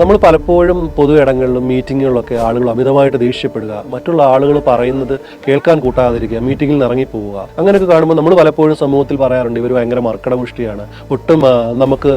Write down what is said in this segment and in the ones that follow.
നമ്മൾ പലപ്പോഴും പൊതു ഇടങ്ങളിലും മീറ്റിങ്ങുകളിലൊക്കെ ആളുകൾ അമിതമായിട്ട് ദേഷ്യപ്പെടുക. മറ്റുള്ള ആളുകൾ പറയുന്നത് കേൾക്കാൻ കൂട്ടാതിരിക്കുക മീറ്റിങ്ങിൽ നിന്ന് ഇറങ്ങിപ്പോവുക. അങ്ങനെയൊക്കെ കാണുമ്പോൾ നമ്മൾ പലപ്പോഴും സമൂഹത്തിൽ പറയാറുണ്ട് ഇവർ ഭയങ്കര മർക്കടമുഷ്ടിയാണ് ഒട്ടും നമുക്ക്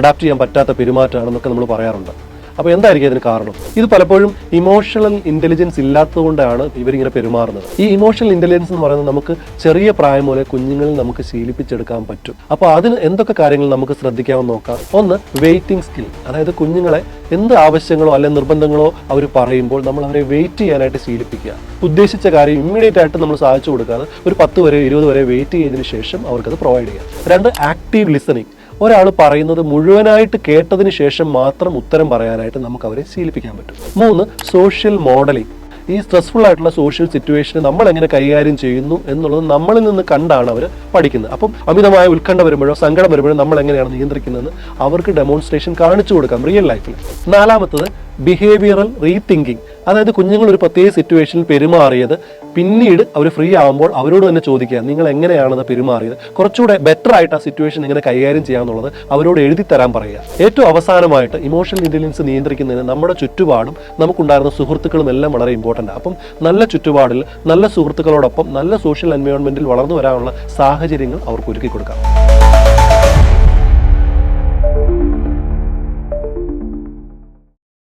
അഡാപ്റ്റ് ചെയ്യാൻ പറ്റാത്ത പെരുമാറ്റമാണെന്നൊക്കെ നമ്മൾ പറയാറുണ്ട്. അപ്പോൾ എന്തായിരിക്കും ഇതിന് കാരണം? ഇത് പലപ്പോഴും ഇമോഷണൽ ഇന്റലിജൻസ് ഇല്ലാത്തതുകൊണ്ടാണ് ഇവരിങ്ങനെ പെരുമാറുന്നത്. ഈ ഇമോഷണൽ ഇന്റലിജൻസ് എന്ന് പറയുന്നത് നമുക്ക് ചെറിയ പ്രായം മുതലേ കുഞ്ഞുങ്ങളിൽ നമുക്ക് ശീലിപ്പിച്ചെടുക്കാൻ പറ്റും. അപ്പോൾ അതിന് എന്തൊക്കെ കാര്യങ്ങൾ നമുക്ക് ശ്രദ്ധിക്കാമെന്ന് നോക്കാം. ഒന്ന് വെയിറ്റിംഗ് സ്കിൽ അതായത് കുഞ്ഞുങ്ങളെ എന്ത് ആവശ്യങ്ങളോ അല്ലെങ്കിൽ നിർബന്ധങ്ങളോ അവർ പറയുമ്പോൾ നമ്മൾ അവരെ വെയിറ്റ് ചെയ്യാനായിട്ട് ശീലിപ്പിക്കുക. ഉദ്ദേശിച്ച കാര്യം ഇമ്മീഡിയറ്റ് ആയിട്ട് നമ്മൾ സാധിച്ചു കൊടുക്കാതെ ഒരു പത്ത് വരെ ഇരുപത് വരെ വെയിറ്റ് ചെയ്തതിന് ശേഷം അവർക്കത് പ്രൊവൈഡ് ചെയ്യുക. രണ്ട് ആക്റ്റീവ് ലിസണിങ് ഒരാൾ പറയുന്നത് മുഴുവനായിട്ട് കേട്ടതിന് ശേഷം മാത്രം ഉത്തരം പറയാനായിട്ട് നമുക്ക് അവരെ ശീലിപ്പിക്കാൻ പറ്റും. മൂന്ന് സോഷ്യൽ മോഡലിംഗ് ഈ സ്ട്രെസ്ഫുൾ ആയിട്ടുള്ള സോഷ്യൽ സിറ്റുവേഷനെ നമ്മൾ എങ്ങനെ കൈകാര്യം ചെയ്യുന്നു എന്നുള്ളത് നമ്മളിൽ നിന്ന് കണ്ടാണ് അവർ പഠിക്കുന്നത്. അപ്പം അമിതമായ ഉത്കണ്ഠ വരുമ്പോഴോ സങ്കടം വരുമ്പോഴോ നമ്മൾ എങ്ങനെയാണ് നിയന്ത്രിക്കുന്നതെന്ന് അവർക്ക് ഡെമോൺസ്ട്രേഷൻ കാണിച്ചു കൊടുക്കാം റിയൽ ലൈഫിൽ നാലാമത്തത് ബിഹേവിയറൽ റീതിങ്കിങ് അതായത് കുഞ്ഞുങ്ങൾ ഒരു പ്രത്യേക സിറ്റുവേഷനിൽ പെരുമാറിയത് പിന്നീട് അവർ ഫ്രീ ആകുമ്പോൾ അവരോട് തന്നെ ചോദിക്കുക നിങ്ങൾ എങ്ങനെയാണെന്ന് പെരുമാറിയത്? കുറച്ചുകൂടെ ബെറ്റർ ആയിട്ട് ആ സിറ്റുവേഷൻ എങ്ങനെ കൈകാര്യം ചെയ്യാന്നുള്ളത് അവരോട് എഴുതി തരാൻ പറയുക. ഏറ്റവും അവസാനമായിട്ട് ഇമോഷണൽ ഇന്റലിജൻസ് നിയന്ത്രിക്കുന്നതിന് നമ്മുടെ ചുറ്റുപാടും നമുക്കുണ്ടായിരുന്ന സുഹൃത്തുക്കളും എല്ലാം വളരെ ഇമ്പോർട്ടന്റ് അപ്പം നല്ല ചുറ്റുപാടിൽ നല്ല സുഹൃത്തുക്കളോടൊപ്പം നല്ല സോഷ്യൽ എൻവയോൺമെന്റിൽ വളർന്നു വരാനുള്ള സാഹചര്യങ്ങൾ അവർക്ക് ഒരുക്കി കൊടുക്കാം